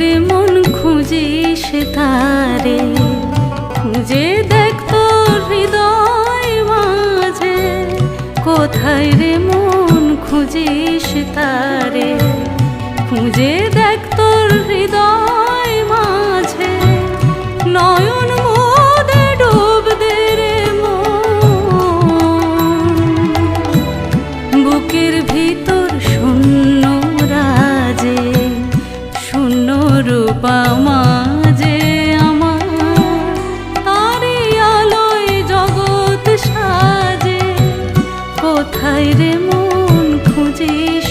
রে মন খুঁজিস তারে। খুঁজে দেখ হৃদয় মাঝে, কোথায় রে মন খুঁজিস তারে? খুঁজে দেখ হৃদয় মাঝে, নয়ন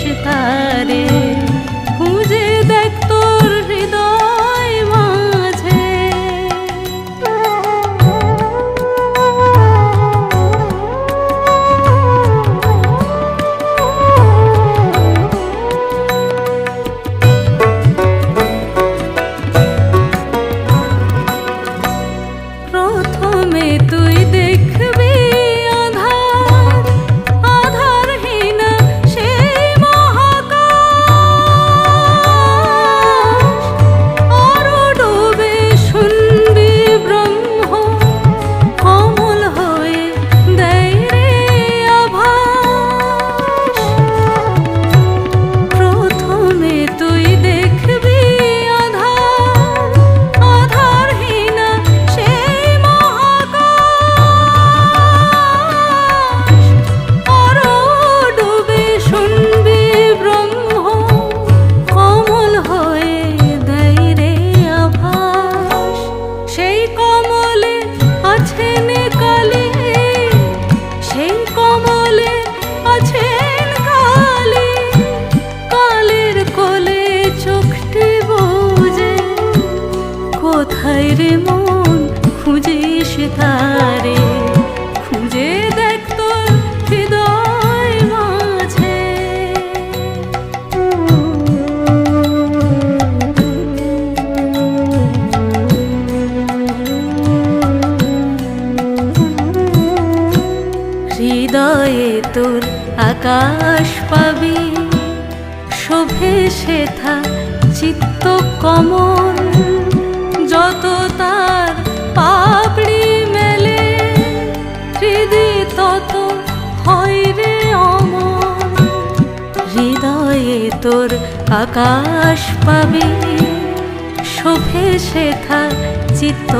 কোথায় রে খুঁজে দেখ হৃদয় মাঝে। প্রথমে তুই দেখবি তোর আকাশ পাবি, শোভে সেথা চিত্ত কমল। যত তার পাপড়ি মেলে, হৃদি তত হয় রে অমল। হৃদয়ে তোর আকাশ পাবি, শোভে সেথা চিত্ত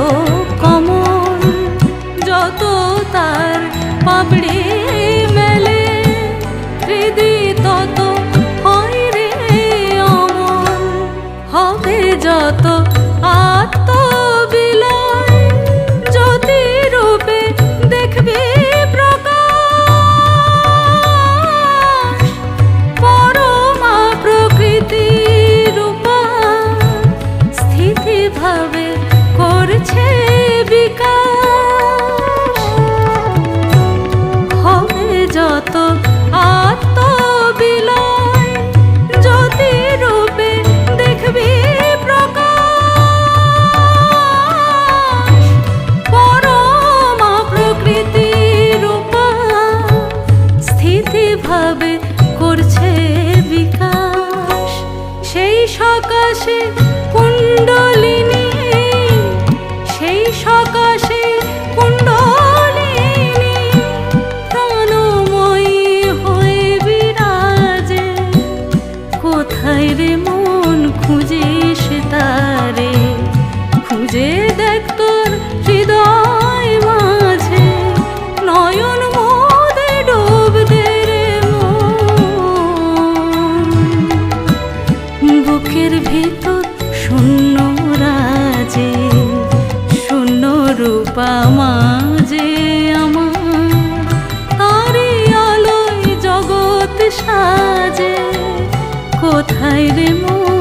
কমল। সকাশে রূপা মাঝে আমার তারি আলোয় জগৎ সাজে। কোথায় রে মন?